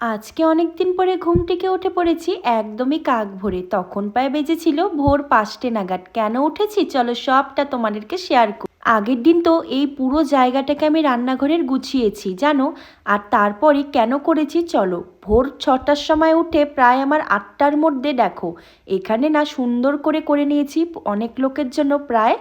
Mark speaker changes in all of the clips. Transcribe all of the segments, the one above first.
Speaker 1: আজকে অনেক দিন পরে ঘুম থেকে উঠে পড়েছি, একদমই কাক ভরে। তখন প্রায় বেজেছিল ভোর পাঁচটে নাগাদ। কেন উঠেছি? চলো সবটা তোমাদেরকে শেয়ার করি। আগের দিন তো এই পুরো জায়গাটাকে আমি রান্নাঘরের গুছিয়েছি, জানো? আর তারপরে কেন করেছি চলো? ভোর ছটার সময় উঠে প্রায় আমার আটটার মধ্যে দেখো। এখানে না সুন্দর করে করে নিয়েছি, অনেক লোকের জন্য প্রায়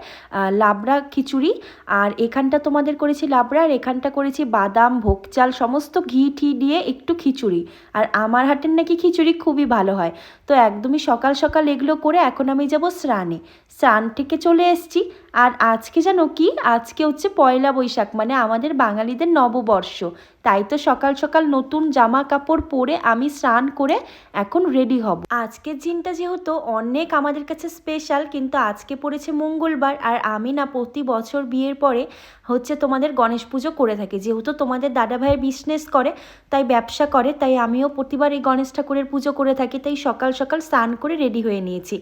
Speaker 1: লাবড়া খিচুড়ি। আর এখানটা তোমাদের করেছি লাবড়া, আর এখানটা করেছি বাদাম, ভোগ চাল, সমস্ত ঘি ঠি দিয়ে একটু খিচুড়ি। আর আমার হাটের নাকি খিচুড়ি খুবই ভালো হয়। তো একদমই সকাল সকাল এগুলো করে এখন আমি যাব স্নানে। স্নান থেকে চলে এসেছি। আর আজকে জানো কি? আজকে হচ্ছে পয়লা বৈশাখ মানে আমাদের বাঙালিদের নববর্ষ। তাই তো সকাল সকাল নতুন জামা কাপড় পরে আমি স্নান করে এখন রেডি হব। আজকের দিনটা যেহেতু অনেক আমাদের কাছে স্পেশাল কিন্তু আজকে পড়েছে মঙ্গলবার আর আমি না প্রতি বছর বিয়ের পরে হচ্ছে তোমাদের গণেশ পুজো করে থাকি। যেহেতু তোমাদের দাদা ভাইয়ের বিজনেস করে, তাই ব্যবসা করে, তাই আমিও প্রতিবার এই গণেশ ঠাকুরের পুজো করে থাকি, তাই সকাল সকাল স্নান করে রেডি হয়ে নিয়েছি।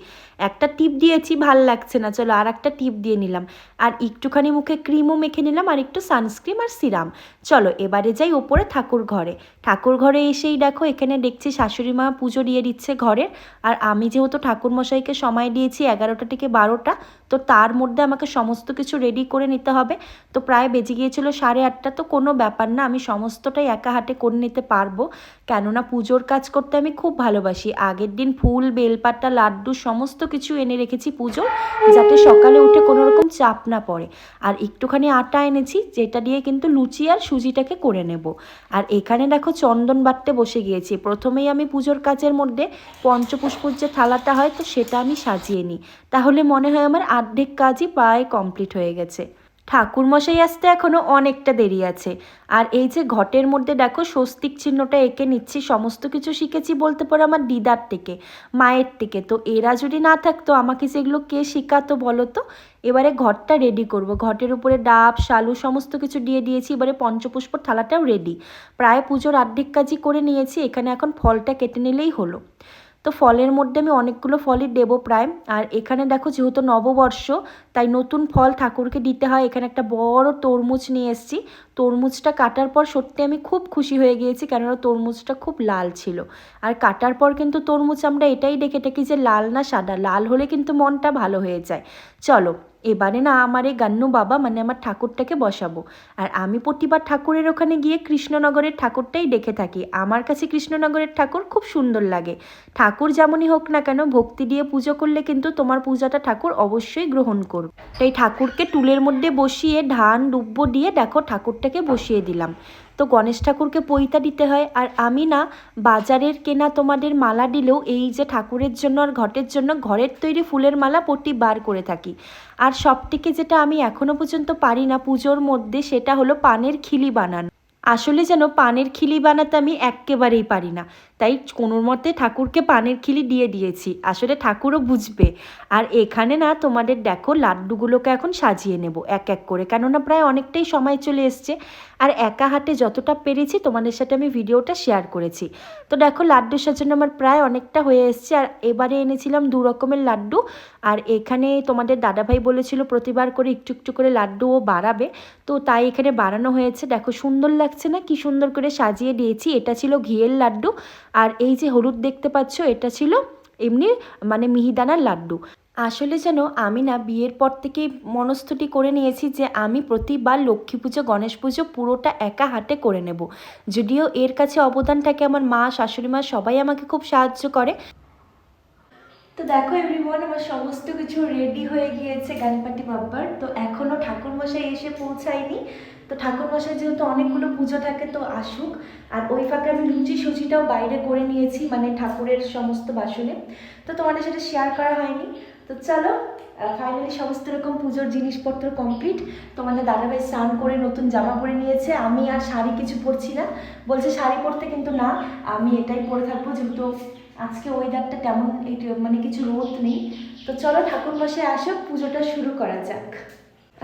Speaker 1: একটা টিপ দিয়েছি, ভালো লাগছে না, চলো আর একটা টিপ দিয়ে নিলাম। আর একটুখানি মুখে ক্রিমও মেখে নিলাম, আর একটু সানস্ক্রিম আর সিরাম চলো, এবারে যাই ওপরে ঠাকুর ঘরে। ঠাকুর ঘরে এসেই দেখো এখানে দেখছি শাশুড়ি মা পুজো দিয়ে দিচ্ছে ঘরের। আর আমি যেহেতু ঠাকুর মশাইকে সময় দিয়েছি এগারোটা থেকে বারোটা তো তার মধ্যে আমাকে সমস্ত কিছু রেডি করে নিতে হবে। তো প্রায় বেজে গিয়েছিল সাড়ে আটটা, তো কোনো ব্যাপার না, আমি সমস্তটাই একা হাতে করে নিতে পারব। কেননা পুজোর কাজ করতে আমি খুব ভালোবাসি। আগের দিন ফুল, বেলপাতা, লাড্ডু সমস্ত কিছু এনে রেখেছি পুজো যাতে সকালে উঠে কোনো রকম চাপ না পড়ে। আর একটুখানি আটা এনেছি, যেটা দিয়ে কিন্তু লুচি আর সুজিটাকে করে নেব। আর এখানে দেখো চন্দন বাটতে বসে গিয়েছি। প্রথমেই আমি পুজোর কাজের মধ্যে পঞ্চপুষ্পর যে থালাটা হয়, তো সেটা আমি সাজিয়ে নিই। তাহলে মনে হয় আমার অর্ধেক কাজই প্রায় কমপ্লিট হয়ে গেছে। ঠাকুরমশাই আসতে এখনও অনেকটা দেরি আছে। আর এই যে ঘটের মধ্যে দেখো স্বস্তিক চিহ্নটা এঁকে নিচ্ছি, সমস্ত কিছু শিখেছি বলতে পারো আমার দিদার থেকে, মায়ের থেকে। তো এরা যদি না থাকতো, আমাকে সেগুলো কে শেখাতো বলো তো? এবারে ঘরটা রেডি করব। ঘটের উপরে ডাব, শালু সমস্ত কিছু দিয়ে দিয়েছি, এবারে পঞ্চপুষ্প থালাটাও রেডি প্রায় পুজোর আর্ধেক কাজই করে নিয়েছি, এখানে এখন ফলটা কেটে নিলেই হলো। তো ফলের মধ্যে আমি অনেকগুলো ফলই দেবো প্রায়। আর এখানে দেখো যেহেতু নববর্ষ, তাই নতুন ফল ঠাকুরকে দিতে হয়। এখানে একটা বড় তরমুজ নিয়ে এসেছি। তরমুজটা কাটার পর সত্যি আমি খুব খুশি হয়ে গিয়েছি, কেননা তরমুজটা খুব লাল ছিল। আর কাটার পর কিন্তু তরমুজ আমরা এটাই দেখে থাকি যে লাল না সাদা, লাল হলে কিন্তু মনটা ভালো হয়ে যায়। চলো এবারে না আমার এই গান্নু বাবা মানে আমার ঠাকুরটাকে বসাবো। আর আমি প্রতিবার ঠাকুরের ওখানে গিয়ে কৃষ্ণনগরের ঠাকুরটাই দেখে থাকি। আমার কাছে কৃষ্ণনগরের ঠাকুর খুব সুন্দর লাগে। ঠাকুর যেমনই হোক না কেন, ভক্তি দিয়ে পুজো করলে কিন্তু তোমার পূজাটা ঠাকুর অবশ্যই গ্রহণ করবে। তাই ঠাকুরকে টুলের মধ্যে বসিয়ে ধান, দুব্ব দিয়ে দেখো ঠাকুরটাকে বসিয়ে দিলাম। তো গণেশ ঠাকুরকে পৈতা দিতে হয়। আর আমি না, বাজারের কেনা তোমাদের মালা দিলেও এই যে ঠাকুরের জন্য আর ঘটের জন্য ঘরের তৈরি ফুলের মালা প্রতিবার করে থাকি। আর সবথেকে যেটা আমি এখনও পর্যন্ত পারি না পুজোর মধ্যে, সেটা হলো পানের খিলি বানানো। আসলে যেন পানের খিলি বানাতে আমি একেবারেই পারি না। তাই কোনো মতে ঠাকুরকে পানের খিলি দিয়ে দিয়েছি। আসলে ঠাকুরও বুঝবে। আর এখানে না তোমাদের দেখো লাড্ডুগুলোকে এখন সাজিয়ে নেব এক এক করে। কেননা প্রায় অনেকটাই সময় চলে এসছে। আর একা হাতে যতটা পেরেছি তোমাদের সাথে আমি ভিডিওটা শেয়ার করেছি। তো দেখো লাড্ডু সাজানো আমার প্রায় অনেকটা হয়ে এসছে। আর এবারে এনেছিলাম দু রকমের লাড্ডু। আর এখানে তোমাদের দাদাভাই বলেছিল প্রতিবার করে একটু একটু করে লাড্ডুও বাড়াবে। তো তাই এখানে বাড়ানো হয়েছে। দেখো সুন্দর লাগছে না? কি সুন্দর করে সাজিয়ে দিয়েছি। এটা ছিল ঘিয়ের লাড্ডু। আর এই যে হলুদ দেখতে পাচ্ছ, এটা ছিল এমনি মানে মিহিদানার লাড্ডু। আসলে যেন আমি না বিয়ের পর থেকেই মনস্থটি করে নিয়েছি যে আমি প্রতিবার লক্ষ্মী পুজো, গণেশ পুজো পুরোটা একা হাতে করে নেব। যদিও এর কাছে অবদান থাকে আমার মা, শাশুড়ি মা সবাই আমাকে খুব সাহায্য করে। তো দেখো এভরিওয়ান আমার সমস্ত কিছু রেডি হয়ে গিয়েছে গানপাটি বাব্বার তো এখনও ঠাকুরমশাই এসে পৌঁছায়নি। তো ঠাকুরমশাই যেহেতু অনেকগুলো পুজো থাকে, তো আসুক। আর ওই ফাঁকে আমি লুচি সুচিটাও বাইরে করে নিয়েছি মানে ঠাকুরের সমস্ত বাসনে। তো তোমাদের সাথে শেয়ার করা হয়নি। তো চলো ফাইনালি সমস্ত রকম পুজোর জিনিসপত্র কমপ্লিট তোমাদের দাদাভাই স্নান করে নতুন জামা পরে নিয়েছে। আমি আর শাড়ি কিছু পরছি না। বলছে শাড়ি পরতে কিন্তু না, আমি এটাই পরে থাকব, যেহেতু আজকে ওয়েদারটা তেমন মানে কিছু রোদ নেই। তো চলো ঠাকুর মাসে আসো পুজোটা শুরু করা যাক।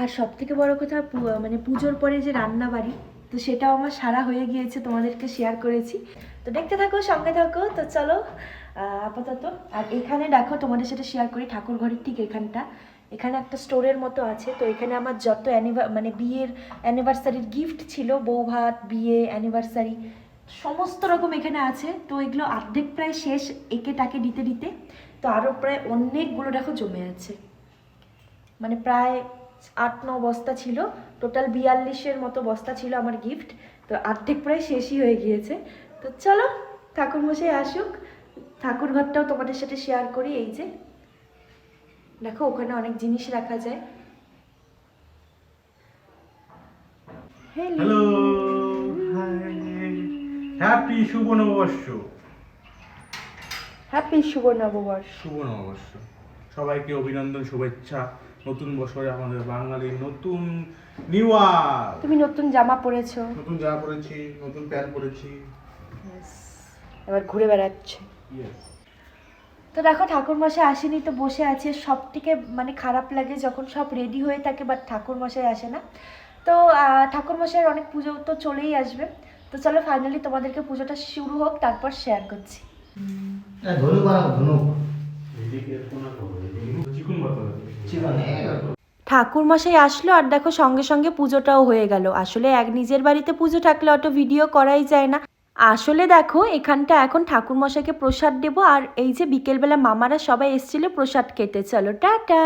Speaker 1: আর সব থেকে বড় কথা মানে পুজোর পরে যে রান্না বাড়ি তো সেটাও আমার সারা হয়ে গিয়েছে, তোমাদেরকে শেয়ার করেছি। তো দেখতে থাকো, সঙ্গে থাকো। তো চলো আপাতত, আর এখানে দেখো, তোমাদের সাথে শেয়ার করি ঠাকুর ঘরের ঠিক এখানটা। এখানে একটা স্টোরের মতো আছে। তো এখানে আমার যত অ্যানিভার মানে বিয়ের অ্যানিভার্সারির গিফট ছিল বউ ভাত বিয়ে অ্যানিভার্সারি সমস্ত রকম এখানে আছে। তো এগুলো অর্ধেক প্রায় শেষ, একে টাকে দিতে দিতে। তো আরও প্রায় অনেকগুলো দেখো জমে আছে। মানে প্রায় আট, ন বস্তা ছিল। টোটাল বিয়াল্লিশের মতো বস্তা ছিল আমার গিফট তো অর্ধেক প্রায় শেষই হয়ে গিয়েছে। তো চলো ঠাকুর মশাই আসুক। ঠাকুর ঘরটাও তোমাদের সাথে শেয়ার করি। এই যে, দেখো ওখানে অনেক জিনিস রাখা যায়।
Speaker 2: হ্যালো হ্যাপি শুভ নববর্ষ
Speaker 1: হ্যাপি শুভ নববর্ষ
Speaker 2: শুভ নববর্ষ সবাইকে অভিনন্দন শুভেচ্ছা। নতুন বছরে আমাদের বাঙালির নতুন নিউ ইয়ার
Speaker 1: তুমি নতুন জামা পরেছো।
Speaker 2: নতুন জামা পরেছি নতুন প্যান্ট পরেছি।
Speaker 1: এবার ঘুরে বেড়াচ্ছে। তো দেখো ঠাকুর মশাই আসেনি তো বসে আছে। সব থেকে মানে খারাপ লাগে যখন সব রেডি হয়ে থাকে বাট ঠাকুর মশাই আসে না। তো ঠাকুর মশাইয়ের অনেক পুজো তো চলেই আসবে। তো চলো ফাইনালি তোমাদেরকে পুজোটা শুরু হোক তারপর শেয়ার করছি।
Speaker 2: বাতা
Speaker 3: চিকন
Speaker 1: ঠাকুর মশাই আসলো আর দেখো সঙ্গে সঙ্গে পুজোটাও হয়ে গেল। আসলে এক নিজের বাড়িতে পুজো থাকলে অত ভিডিও করাই যায় না। আসলে দেখো এখানটা এখন ঠাকুর মশাইকে প্রসাদ দেবো আর এই যে বিকেলবেলা মামারা সবাই এসেছিল প্রসাদ খেতে। চলো টাটা!